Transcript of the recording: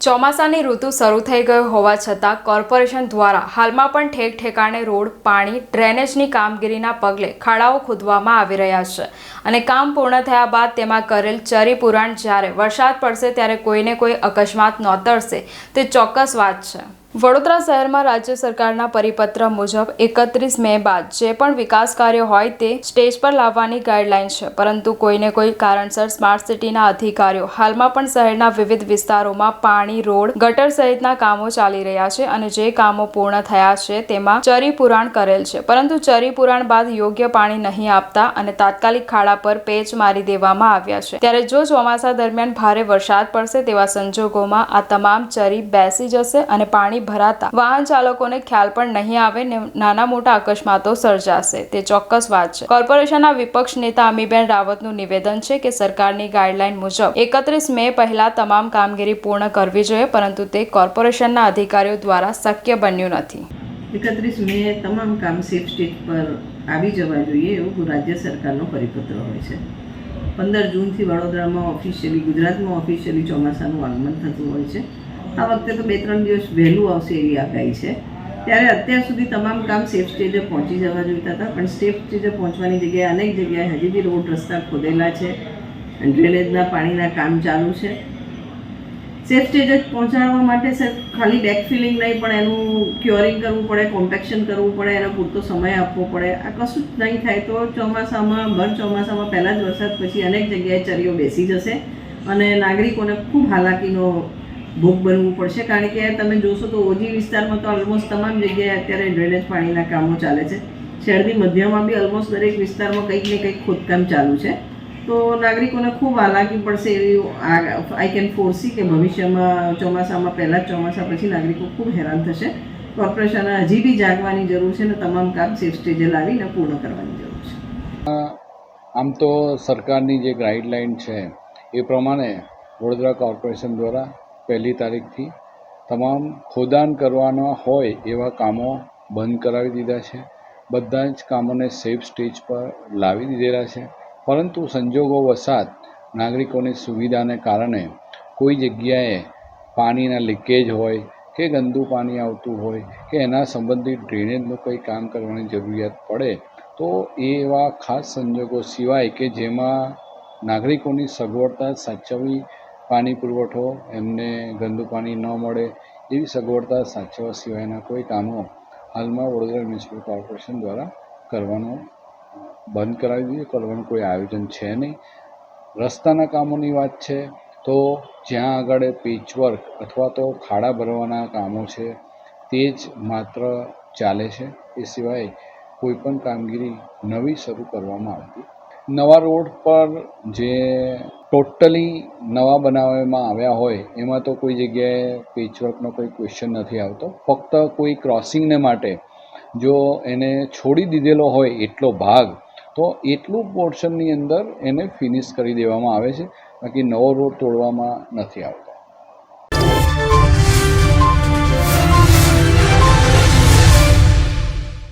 ચોમાસાની ઋતુ શરૂ થઈ ગઈ હોવા છતાં કોર્પોરેશન દ્વારા હાલમાં પણ ઠેક ઠેકાણે રોડ, પાણી, ડ્રેનેજની કામગીરીના પગલે ખાડાઓ ખોદવામાં આવી રહ્યા છે અને કામ પૂર્ણ થયા બાદ તેમાં કરેલ ચરી પુરાણ જ્યારે વરસાદ પડશે ત્યારે કોઈને કોઈ અકસ્માત નોતરશે તે ચોક્કસ વાત છે. વડોદરા શહેરમાં રાજ્ય સરકારના પરિપત્ર મુજબ એકત્રીસ મે બાદ જે પણ વિકાસ કાર્ય હોય તે સ્ટેજ પર લાવવાની ગાઈડલાઈન છે. પરંતુ કોઈને કોઈ કારણસર સ્માર્ટ સિટીના અધિકારીઓ હાલમાં પણ શહેરના વિવિધ વિસ્તારોમાં પાણી, રોડ, ગટર સહિતના કામો ચાલી રહ્યા છે અને જે કામો પૂર્ણ થયા છે તેમાં ચરી પુરાણ કરેલ છે. પરંતુ ચરી પુરાણ બાદ યોગ્ય પાણી નહીં આપતા અને તાત્કાલિક ખાડા પર પેચ મારી દેવામાં આવ્યા છે. ત્યારે જો ચોમાસા દરમિયાન ભારે વરસાદ પડશે તેવા સંજોગોમાં આ તમામ ચરી બેસી જશે અને પાણી ભરાતા વાહન ચાલકોને ખ્યાલ પણ નહીં આવે ને નાના મોટા અકસ્માતો સર્જાશે. તે ચોક્કસ વાત છે. કોર્પોરેશનના વિપક્ષ નેતા અમીબેન રાવતનું નિવેદન છે કે સરકારની ગાઈડલાઈન મુજબ એકત્રીસ મે પહેલા તમામ કામગીરી પૂર્ણ કરવી જોઈએ, પરંતુ તે કોર્પોરેશનના અધિકારીઓ દ્વારા શક્ય બન્યું નથી. એકત્રીસ મે તમામ કામ સેફ સ્ટેજ પર આવી જવા જોઈએ એવું રાજ્ય સરકારનો પરિપત્ર હોય છે. પંદર જૂનથી વડોદરામાં ઓફિશિયલી ગુજરાતમાં ઓફિશિયલી ચોમાસાનું આગમન થતું હોય છે. આ વખતે તો બે ત્રણ દિવસ વહેલું આવશે એવી આગાહી છે. ત્યારે અત્યાર સુધી તમામ કામ સેફ સ્ટેજે પહોંચી જવા જોઈતા હતા, પણ સેફ સ્ટેજે પહોંચવાની જગ્યાએ અનેક જગ્યાએ હજી બી રોડ રસ્તા ખોદેલા છે ડ્રેનેજના પાણીના કામ ચાલુ છે. સેફ સ્ટેજ પહોંચાડવા માટે સર, ખાલી બેક ફિલિંગ નહીં, પણ એનું ક્યોરિંગ કરવું પડે કોમ્પેક્શન કરવું પડે, એનો પૂરતો સમય આપવો પડે. આ કશું જ નહીં થાય તો ચોમાસામાં, ભર ચોમાસામાં પહેલાં જ વરસાદ પછી અનેક જગ્યાએ ચરીઓ બેસી જશે અને નાગરિકોને ખૂબ હાલાકીનો ભોગ બનવું પડશે. કારણ કે તમે જોશો તો ઓજી વિસ્તારમાં તો ઓલમોસ્ટ તમામ જગ્યાએ અત્યારે ડ્રેનેજ પાણીના કામો ચાલે છે. શહેરની મધ્યમાં બી ઓલમોસ્ટ દરેક વિસ્તારમાં કંઈક ને કંઈક ખોદકામ ચાલુ છે. તો નાગરિકોને ખૂબ હાલાકી પડશે એવી આઈ કેન ફોરસી કે ભવિષ્યમાં ચોમાસામાં, પહેલાં ચોમાસા પછી નાગરિકો ખૂબ હેરાન થશે. કોર્પોરેશને હજી બી જાગવાની જરૂર છે ને તમામ કામ સેફ સ્ટેજે લાવીને પૂર્ણ કરવાની જરૂર છે. આમ તો સરકારની જે ગાઈડલાઇન છે, એ પ્રમાણે વડોદરા કોર્પોરેશન દ્વારા પહેલી તારીખથી તમામ ખોદાણ કરવાના હોય એવા કામો બંધ કરાવી દીધા છે. બધા જ કામોને સેફ સ્ટેજ પર લાવી દીધેલા છે. પરંતુ સંજોગો વસાત નાગરિકોની સુવિધાને કારણે કોઈ જગ્યાએ પાણીના લીકેજ હોય કે ગંદુ પાણી આવતું હોય કે એના સંબંધિત ડ્રેનેજનું કંઈ કામ કરવાની જરૂરિયાત પડે, તો એવા ખાસ સંજોગો સિવાય કે જેમાં નાગરિકોની સગવડતા સાચવવી પાણી પુરવઠો, એમને ગંદુ પાણી ન મળે એવી સગવડતા સાચવવા સિવાયના કોઈ કામો હાલમાં વડોદરા મ્યુનિસિપલ કોર્પોરેશન દ્વારા કરવાનું બંધ કરાવી દીધું. કરવાનું કોઈ આયોજન છે નહીં. રસ્તાના કામોની વાત છે તો જ્યાં આગળ પેચવર્ક અથવા તો ખાડા ભરવાના કામો છે તે જ માત્ર ચાલે છે. એ સિવાય કોઈ પણ કામગીરી નવી શરૂ કરવામાં આવતી નવા રોડ પર જે ટોટલી નવા બનાવવામાં આવ્યા હોય, એમાં તો કોઈ જગ્યાએ પેચવર્કનો કોઈ ક્વેશ્ચન નથી આવતો. ફક્ત કોઈ ક્રોસિંગને માટે જો એને છોડી દીધેલો હોય એટલો ભાગ, તો એટલું પોર્શનની અંદર એને ફિનિશ કરી દેવામાં આવે છે. બાકી નવો રોડ તોડવામાં નથી આવતો.